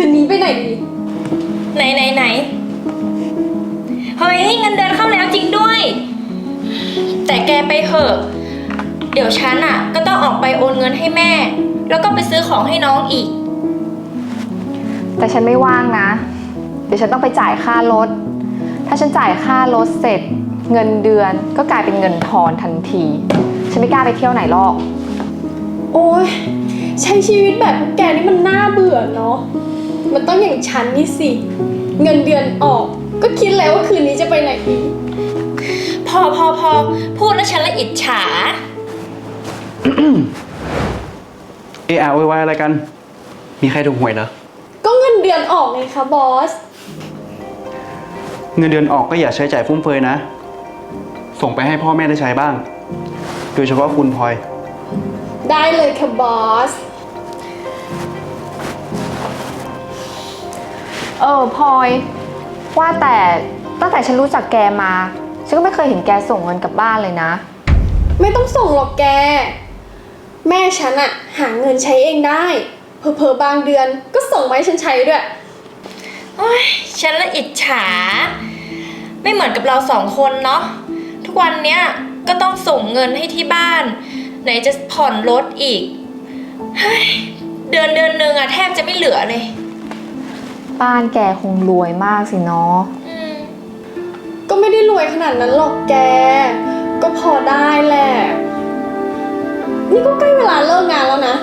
คืนนี้ไปไหนดีไหนไหนไหนเฮ้ยเงินเดือนเข้าแล้วจริงด้วย แต่แกไปเถอะ เดี๋ยวฉันอะ ก็ต้องออกไปโอนเงินให้แม่ แล้วก็ไปซื้อของให้น้องอีก แต่ฉันไม่ว่างนะ เดี๋ยวฉันต้องไปจ่ายค่ารถ ถ้าฉันจ่ายค่ารถเสร็จ เงินเดือนก็กลายเป็นเงินทอนทันที ฉันไม่กล้าไปเที่ยวไหนหรอก โอ้ยใช้ชีวิตแบบพวกแกนี่มันน่าเบื่อเนาะ มันต้องอย่างฉันนี่สิ เงินเดือนออก ก็คิดแล้วว่าคืนนี้จะไปไหนดี พอพอพอพูดแล้วฉันละอิจฉา เออไวายอะไรกัน มีใครถูกหวยเหรอ ก็เงินเดือนออกไงคะบอส เงินเดือนออกก็อย่าใช้จ่ายฟุ่มเฟือยนะ ส่งไปให้พ่อแม่ได้ใช้บ้าง โดยเฉพาะคุณพลอย ได้เลยค่ะบอส เออพลอย ว่าแต่ตั้งแต่ฉันรู้จักแกมา ฉันก็ไม่เคยเห็นแกส่งเงินกลับบ้านเลยนะ ไม่ต้องส่งหรอกแก แม่ฉันอะหาเงินใช้เองได้ เพอๆบางเดือนก็ส่งมาให้ฉันใช้ด้วย โอ้ยฉันละอิจฉา ไม่เหมือนกับเราสองคนเนาะทุกวันเนี้ยก็ต้องส่งเงินให้ที่บ้าน ไหนจะผ่อนรถอีกเฮ้ยเดือนเดือนหนึ่งอะแทบจะไม่เหลือเลย บ้านแกคงรวยมากสิเนาะอืมก็ไม่ได้รวยขนาดนั้นหรอกแก ก็พอได้แหละ นี่ก็ใกล้เวลาเลิกงานแล้วนะ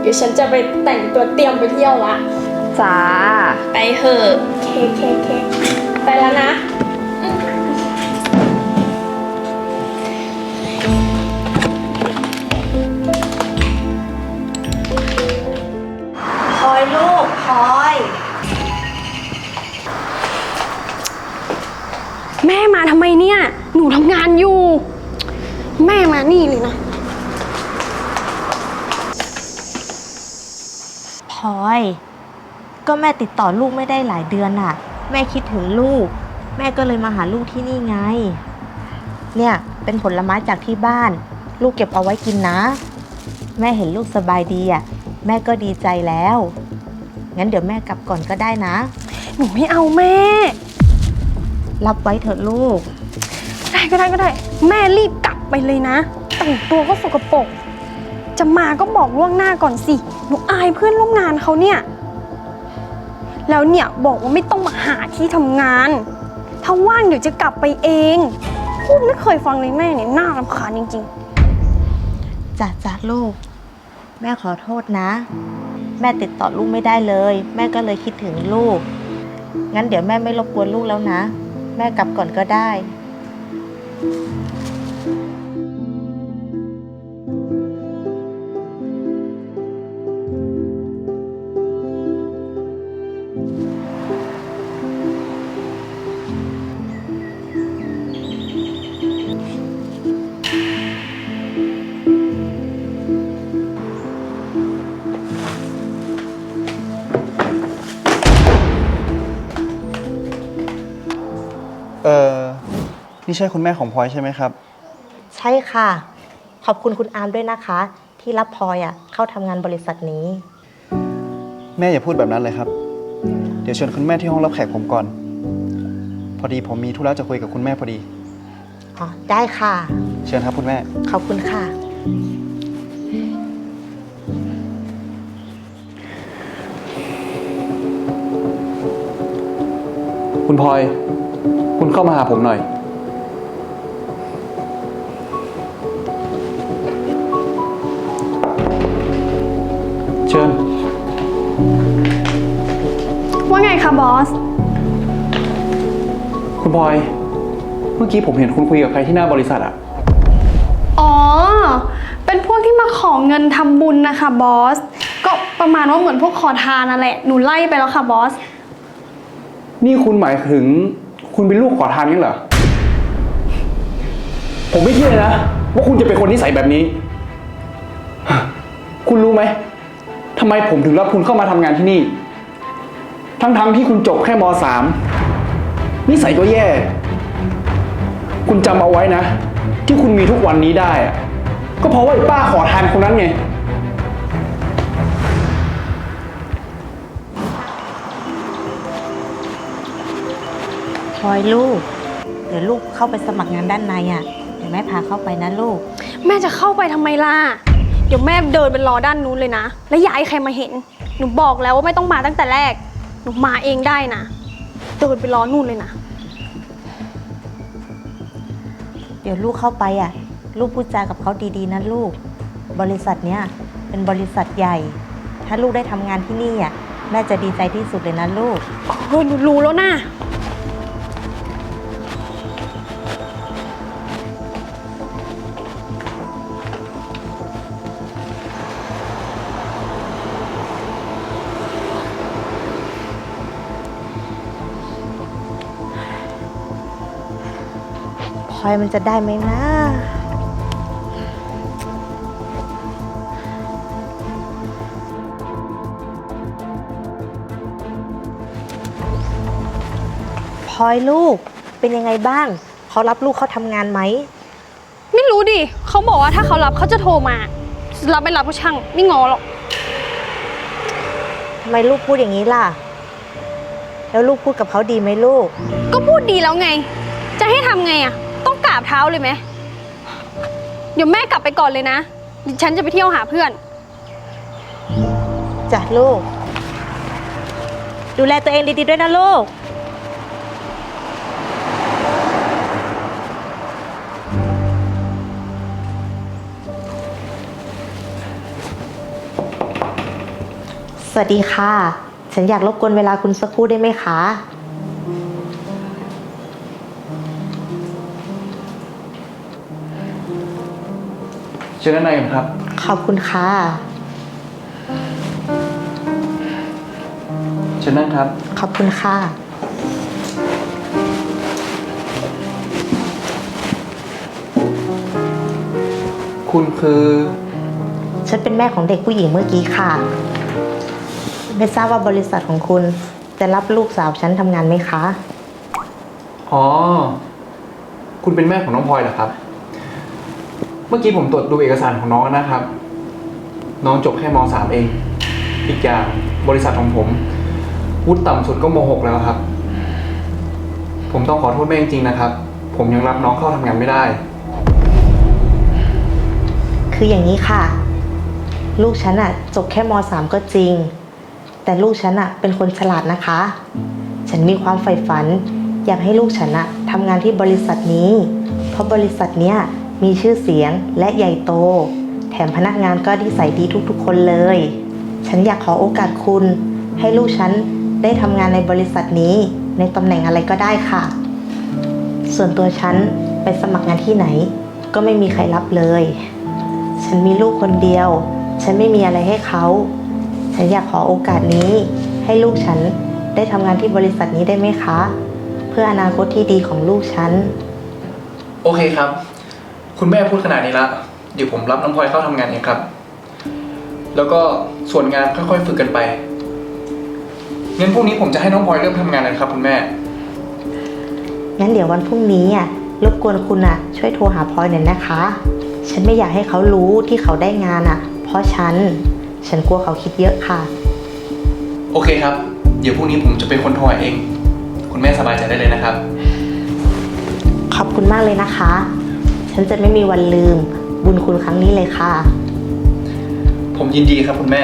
เดี๋ยวฉันจะไปแต่งตัวเตรียมไปเที่ยวละ จ้า ไปเถอะ เคเคเคไปแล้วนะ แม่มาทำไมเนี่ย หนูทำงานอยู่ แม่มานี่เลยนะ พลอย ก็แม่ติดต่อลูกไม่ได้หลายเดือนน่ะแม่คิดถึงลูก แม่ก็เลยมาหาลูกที่นี่ไง เนี่ยเป็นผลไม้จากที่บ้าน ลูกเก็บเอาไว้กินนะ แม่เห็นลูกสบายดีอะแม่ก็ดีใจแล้ว งั้นเดี๋ยวแม่กลับก่อนก็ได้นะ หนูไม่เอาแม่ รับไว้เถอะลูก ได้ก็ได้ก็ได้ แม่รีบกลับไปเลยนะแต่งตัวก็สกปรกจะมาก็บอกล่วงหน้าก่อนสิหนูอายเพื่อนร่วมงานเขาเนี่ยแล้วเนี่ยบอกว่าไม่ต้องมาหาที่ทำงาน ถ้าว่างเดี๋ยวจะกลับไปเอง พูดไม่เคยฟังเลยแม่เนี่ยน่ารำคาญจริง จ้ะจ้ะลูก แม่ขอโทษนะ แม่ติดต่อลูกไม่ได้เลย แม่ก็เลยคิดถึงลูก งั้นเดี๋ยวแม่ไม่รบกวนลูกแล้วนะ แม่กลับก่อนก็ได้ นี่ใช่คุณแม่ของพลอยใช่ไหมครับ ใช่ค่ะ ขอบคุณคุณอาร์มด้วยนะคะ ที่รับพลอยอะเข้าทำงานบริษัทนี้ แม่อย่าพูดแบบนั้นเลยครับ เดี๋ยวเชิญคุณแม่ที่ห้องรับแขกผมก่อน พอดีผมมีธุระจะคุยกับคุณแม่พอดี อ๋อ ได้ค่ะ เชิญครับคุณแม่ ขอบคุณค่ะ คุณพลอย คุณเข้ามาหาผมหน่อย ชิญๆว่าไงคะบอส คุณพลอย เมื่อกี้ผมเห็นคุณคุยกับใครที่หน้าบริษัทอะอ๋อ เป็นพวกที่มาขอเงินทำบุญนะคะบอส ก็ประมาณว่าเหมือนพวกขอทานนั่นแหละ หนูไล่ไปแล้วค่ะบอส นี่คุณหมายถึง คุณเป็นลูกขอทานนี่เหรอ ผมไม่เชื่อนะ ว่าคุณจะเป็นคนนิสัยแบบนี้ คุณรู้ไหมท ทำไมผมถึงรับคุณเข้ามาทำงานที่นี่ ทั้งๆทที่คุณจบแค่มสามนิสัยก็แย่ คุณจำเอาไว้นะ ที่คุณมีทุกวันนี้ได้ก็เพราะว่าป้าขอทานคนนั้นไง พลอยลูก เดี๋ยวลูกเข้าไปสมัครงานด้านในอะ เดี๋ยวแม่พาเข้าไปนะลูก แม่จะเข้าไปทำไมล่ะ เดี๋ยวแม่เดินไปรอด้านนู้นเลยนะ แล้วอย่าให้ใครมาเห็น หนูบอกแล้วว่าไม่ต้องมาตั้งแต่แรก หนูมาเองได้นะ เดินไปรอนู่นเลยนะ เดี๋ยวลูกเข้าไปอะ ลูกพูดจากับเขาดีๆนะลูก บริษัทเนี้ยเป็นบริษัทใหญ่ ถ้าลูกได้ทำงานที่นี่อะ แม่จะดีใจที่สุดเลยนะลูก โอ้ยหนูรู้แล้วนะ อยมันจะได้ไหมนะพลอยลูกเป็นยังไงบ้าง เขารับลูกเขาทำงานไหม ไม่รู้ดิเขาบอกว่าถ้าเขารับเขาจะโทรมา รับไม่รับก็ช่าง ไม่งอหรอก ทำไมลูกพูดอย่างนี้ล่ะ แล้วลูกพูดกับเขาดีไหมลูก ก็พูดดีแล้วไง จะให้ทำไงอะต้องก ราบเท้าเลยไหม เดี๋ยวแม่กลับไปก่อนเลยนะดิฉันจะไปเที่ยวหาเพื่อน จ้ะลูก ดูแลตัวเองดีๆด้วยนะลูก สวัสดีค่ะ ฉันอยากรบกวนเวลาคุณสักครู่ได้ไหมคะ เชิญด้านในก่อนครับ ขอบคุณค่ะ เชิญนั่งครับ ขอบคุณค่ะ คุณคือ ฉันเป็นแม่ของเด็กผู้หญิงเมื่อกี้ค่ะ ไม่ทราบว่าบริษัทของคุณ จะรับลูกสาวฉันทำงานไหมคะ อ๋อ คุณเป็นแม่ของน้องพลอยเหรอครับ เมื่อกี้ผมตรวจดูเอกสารของน้องนะครับ น้องจบแค่ม .3 เอง อีกอย่างบริษัทของผมวุฒิต่ำสุดก็ม .6 แล้วครับ ผมต้องขอโทษแม่จริงๆนะครับ ผมยังรับน้องเข้าทำงานไม่ได้ คืออย่างนี้ค่ะ ลูกฉันอะจบแค่ม .3 ก็จริง แต่ลูกฉันอะเป็นคนฉลาดนะคะ ฉันมีความใฝ่ฝัน อยากให้ลูกฉันอะทำงานที่บริษัทนี้ เพราะบริษัทเนี้ย มีชื่อเสียงและใหญ่โต แถมพนักงานก็ดีใส่ดีทุกๆ คนเลย ฉันอยากขอโอกาสคุณ ให้ลูกฉันได้ทำงานในบริษัทนี้ ในตำแหน่งอะไรก็ได้ค่ะ ส่วนตัวฉันไปสมัครงานที่ไหน ก็ไม่มีใครรับเลย ฉันมีลูกคนเดียว ฉันไม่มีอะไรให้เขา ฉันอยากขอโอกาสนี้ ให้ลูกฉันได้ทำงานที่บริษัทนี้ได้ไหมคะ เพื่ออนาคตที่ดีของลูกฉัน โอเคครับ คุณแม่พูดขนาดนี้ละ เดี๋ยวผมรับน้องพลอยเข้าทำงานเองครับ แล้วก็ส่วนงานค่อยๆฝึกกันไปงั้นพรุ่งนี้ผมจะให้น้องพลอยเริ่มทำงานเลยครับ คุณแม่ งั้นเดี๋ยววันพรุ่งนี้อะรบกวนคุณอะ ช่วยโทรหาพลอยหน่อยนะคะ ฉันไม่อยากให้เขารู้ที่เขาได้งานอะ เพราะฉัน ฉันกลัวเขาคิดเยอะค่ะ โอเคครับ เดี๋ยวพรุ่งนี้ผมจะเป็นคนโทรหาเอง คุณแม่สบายใจได้เลยนะครับ ขอบคุณมากเลยนะคะ ฉันจะไม่มีวันลืม บุญคุณครั้งนี้เลยค่ะ ผมยินดีครับคุณแม่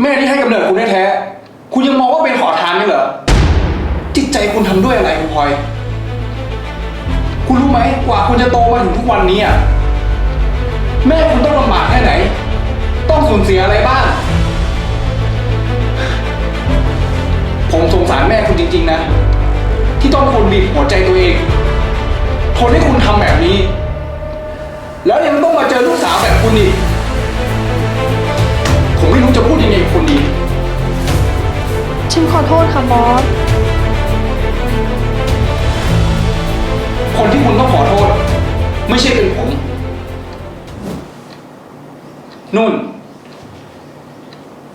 แม่ที่ให้กำเนิดคุณแท้ๆคุณยังมองว่าเป็นขอทานนี่เหรอ จิตใจคุณทำด้วยอะไรคุณพลอย คุณรู้ไหมกว่าคุณจะโตมาถึงทุกวันนี้อะแม่คุณต้องลำบากแค่ไหน ต้องสูญเสียอะไรบ้าง ผมสงสารแม่คุณจริง ๆ นะ ที่ต้องทนบีบหัวใจตัวเองทนให้คุณทำแบบนี้ แล้วยังต้องมาเจอลูกสาวแบบคุณอีกผมไม่รู้จะพูดยังไงกับคุณดี ฉันขอโทษค่ะบอส คนที่คุณต้องขอโทษ ไม่ใช่เป็นผม นุ่น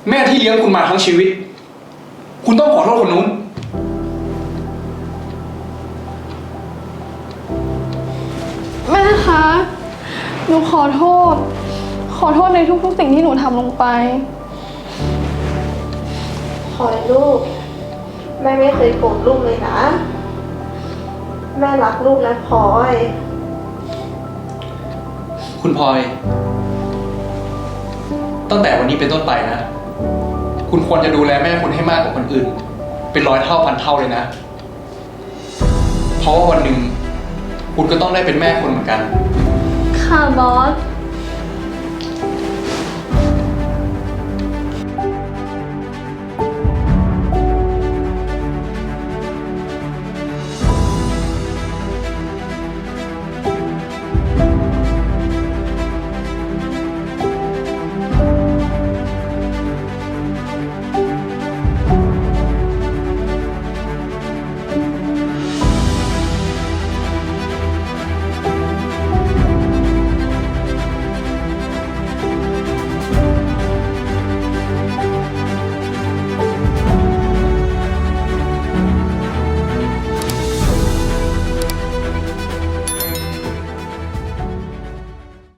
แม่ที่เลี้ยงคุณมาทั้งชีวิต คุณต้องขอโทษคนนู้น แม่คะ หนูขอโทษ ขอโทษในทุกๆสิ่งที่หนูทำลงไปพลอยลูก แม่ไม่เคยโกรธลูกเลยนะ แม่รักลูกนะพลอย คุณพลอย ตั้งแต่วันนี้เป็นต้นไปนะ คุณควรจะดูแลแม่คุณให้มากกว่าคนอื่น เป็นร้อยเท่าพันเท่าเลยนะ เพราะว่าวันหนึ่งคุณก็ต้องได้เป็นแม่คนเหมือนกัน ค่ะบอส